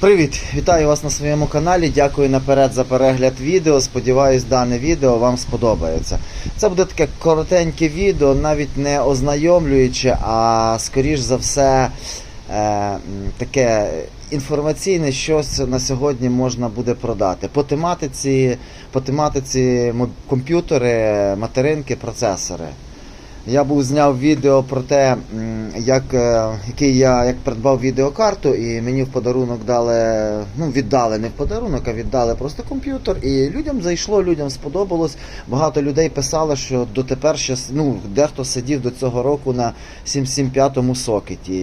Привіт! Вітаю вас на своєму каналі. Дякую наперед за перегляд відео. Сподіваюсь, дане відео вам сподобається. Це буде таке коротеньке відео, навіть не ознайомлююче, а скоріш за все е, таке інформаційне, щось на сьогодні можна буде продати. По тематиці, по тематиці комп'ютери, материнки, процесори. Я був зняв відео про те, як, е, який я як придбав відеокарту, і мені в подарунок дали, ну віддали не в подарунок, а віддали просто комп'ютер. І людям зайшло, людям сподобалось. Багато людей писали, що дотепер ще ну, дехто сидів до цього року на 775 сокеті.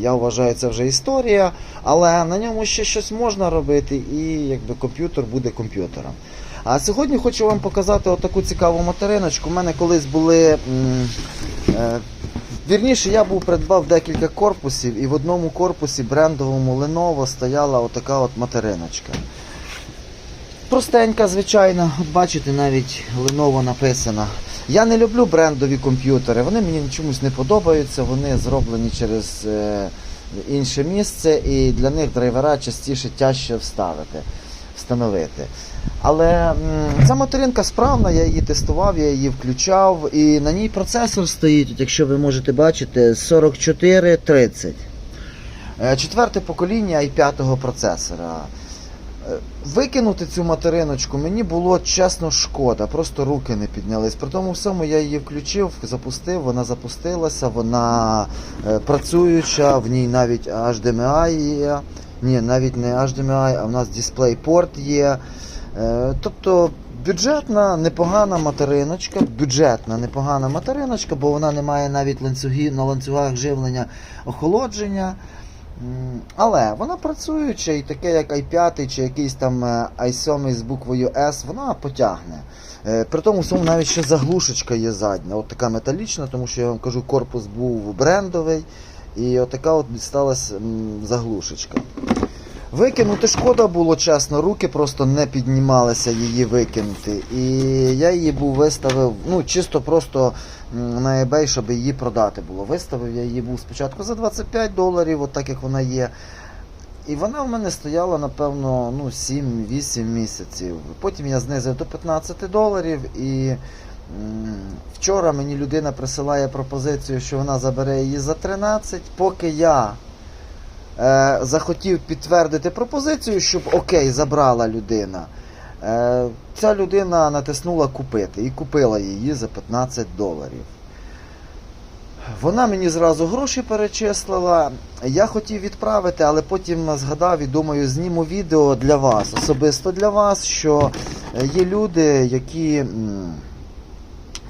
Я вважаю, це вже історія, але на ньому ще щось можна робити, і якби комп'ютер буде комп'ютером. А сьогодні хочу вам показати отаку цікаву материночку. У мене колись були. е, Вірніше, я був придбав декілька корпусів, і в одному корпусі брендовому Lenovo стояла отака от материночка. Простенька, звичайна, от бачите, навіть Lenovo написано. Я не люблю брендові комп'ютери, вони мені чомусь не подобаються, вони зроблені через е, інше місце, і для них драйвера частіше тяжче вставити, встановити. Але ця материнка справна, я її тестував, я її включав, і на ній процесор стоїть, якщо ви можете бачити, 4430. Е, Четверте покоління i5 процесора. Е, Викинути цю материночку мені було чесно шкода, просто руки не піднялись. При тому всьому я її включив, запустив, вона запустилася, вона е, працююча, в ній навіть HDMI є. Ні, навіть не HDMI, а в нас DisplayPort є. Е, Тобто бюджетна, непогана материночка, бюджетна, непогана материночка, бо вона не має навіть ланцюгів на ланцюгах живлення охолодження. Але вона працююча і таке, як i5 чи якийсь там е, i7 з буквою S, вона потягне. Е, При тому всьому навіть ще заглушечка є задня, от така металічна, тому що я вам кажу, корпус був брендовий, і отака от дісталась заглушечка. Викинути шкода було чесно, руки просто не піднімалися її викинути. І я її був виставив, ну чисто просто на eBay, щоб її продати було. Виставив я її був спочатку за 25 доларів, от так як вона є. І вона в мене стояла, напевно, ну, 7-8 місяців. Потім я знизив до 15 доларів і вчора мені людина присилає пропозицію, що вона забере її за 13, поки я е, захотів підтвердити пропозицію, щоб окей, забрала людина. Е, ця людина натиснула купити і купила її за 15 доларів. Вона мені зразу гроші перечислила. Я хотів відправити, але потім згадав і думаю, зніму відео для вас, особисто для вас, що е, є люди, які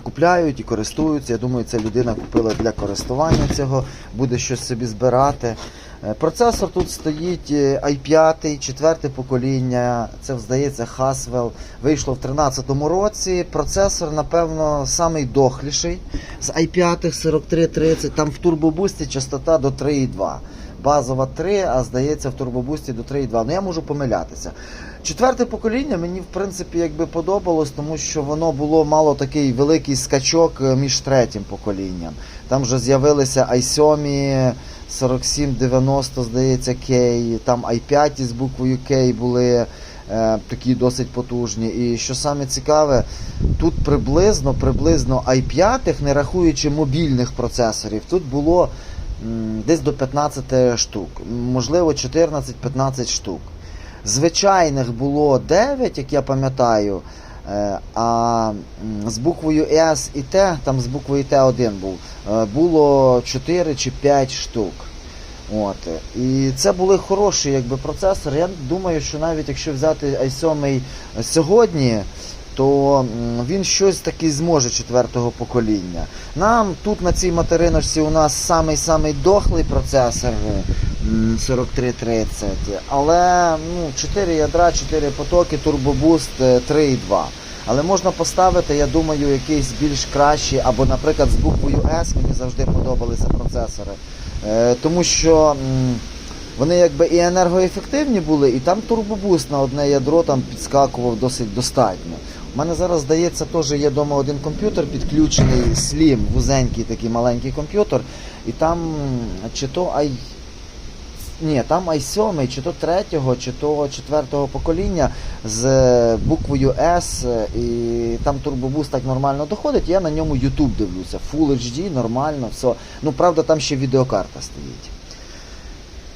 купляють і користуються. Я думаю, ця людина купила для користування цього, буде щось собі збирати. Е, Процесор тут стоїть е, i5, четверте покоління. Це здається Haswell. Вийшло в 2013 році. Процесор, напевно, самий дохліший з i5 4330. Там в турбобусті частота до 3,2. Базова 3, а здається, в турбобусті до 3,2. Ну я можу помилятися. Четверте покоління мені в принципі якби подобалось, тому що воно було мало такий великий скачок е, між третім поколінням. Там вже з'явилися i7 4790, здається, K, там i5 з буквою K були е, такі досить потужні. І що саме цікаве, тут приблизно, приблизно i5, не рахуючи мобільних процесорів, тут було десь до 15 штук, можливо 14-15 штук. Звичайних було 9, як я пам'ятаю. е, А з буквою S і T, там з буквою Т1 був, е, було 4 чи 5 штук. От. І це були хороші якби, процесори. Я думаю, що навіть якщо взяти i7 сьогодні, то він щось таки зможе четвертого покоління. Нам тут на цій материночці у нас самий-самий дохлий процесор 4330, але ну, 4 ядра, 4 потоки, турбобуст е, 3,2. Але можна поставити, я думаю, якийсь більш кращий, або, наприклад, з буквою S мені завжди подобалися процесори. Е, тому що вони якби і енергоефективні були, і там турбобуст на одне ядро там підскакував досить достатньо. У мене зараз, здається, теж є вдома один комп'ютер підключений Slim, вузенький такий маленький комп'ютер, і там чи то і ні, там i7, чи то третього, чи то четвертого покоління з е, буквою S, е, і там турбобуст так нормально доходить. Я на ньому YouTube дивлюся. Full HD, нормально, все. Ну, правда, там ще відеокарта стоїть.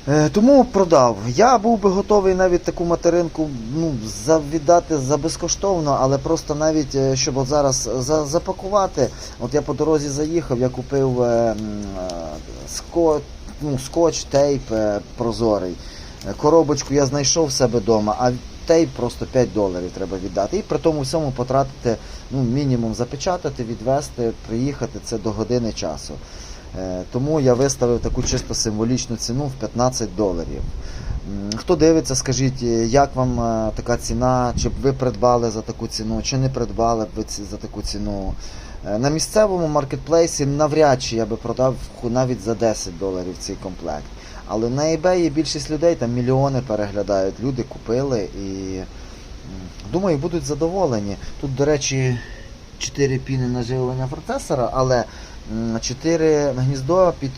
Е, Тому продав. Я був би готовий навіть таку материнку ну, за, віддати за безкоштовно, але просто навіть е, щоб от зараз за, запакувати. От я по дорозі заїхав, я купив е, е, ско, ну, скотч, тейп е, прозорий. Е, Коробочку я знайшов в себе вдома, а тейп просто 5 доларів треба віддати. І при тому всьому потратити ну, мінімум запечатати, відвести, приїхати це до години часу. Е, Тому я виставив таку чисто символічну ціну в 15 доларів. Хто дивиться, скажіть, е, як вам е, така ціна, чи б ви придбали за таку ціну, чи не придбали б ви за таку ціну. На місцевому маркетплейсі навряд чи я би продав навіть за 10 доларів цей комплект. Але на eBay більшість людей там мільйони переглядають, люди купили і думаю, будуть задоволені. Тут, до речі, 4 піни на живлення процесора, але 4 гніздо під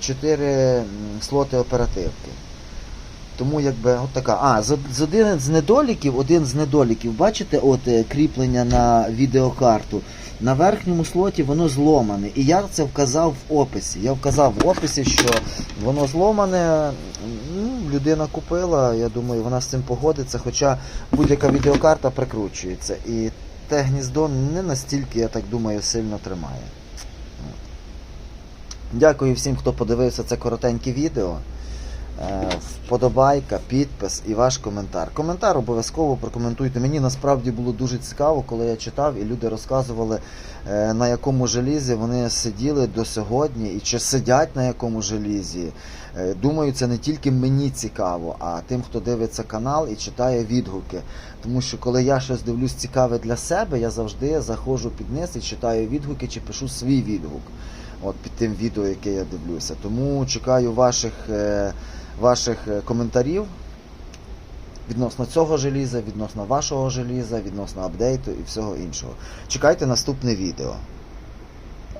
4 слоти оперативки. Тому якби от така. А, з, з один з недоліків, один з недоліків, бачите, от е, кріплення на відеокарту. На верхньому слоті воно зломане. І я це вказав в описі. Я вказав в описі, що воно зломане. Ну, людина купила, я думаю, вона з цим погодиться, хоча будь-яка відеокарта прикручується. І те гніздо не настільки, я так думаю, сильно тримає. Дякую всім, хто подивився це коротеньке відео. Е, Вподобайка, підпис і ваш коментар. Коментар обов'язково прокоментуйте. Мені насправді було дуже цікаво, коли я читав, і люди розказували, е, на якому желізі вони сиділи до сьогодні і чи сидять на якому желізі. Е, Думаю, це не тільки мені цікаво, а тим, хто дивиться канал і читає відгуки. Тому що коли я щось дивлюсь цікаве для себе, я завжди заходжу під низ і читаю відгуки чи пишу свій відгук. От під тим відео, яке я дивлюся. Тому чекаю ваших, ваших е, коментарів відносно цього желіза, відносно вашого желіза, відносно апдейту і всього іншого. Чекайте наступне відео.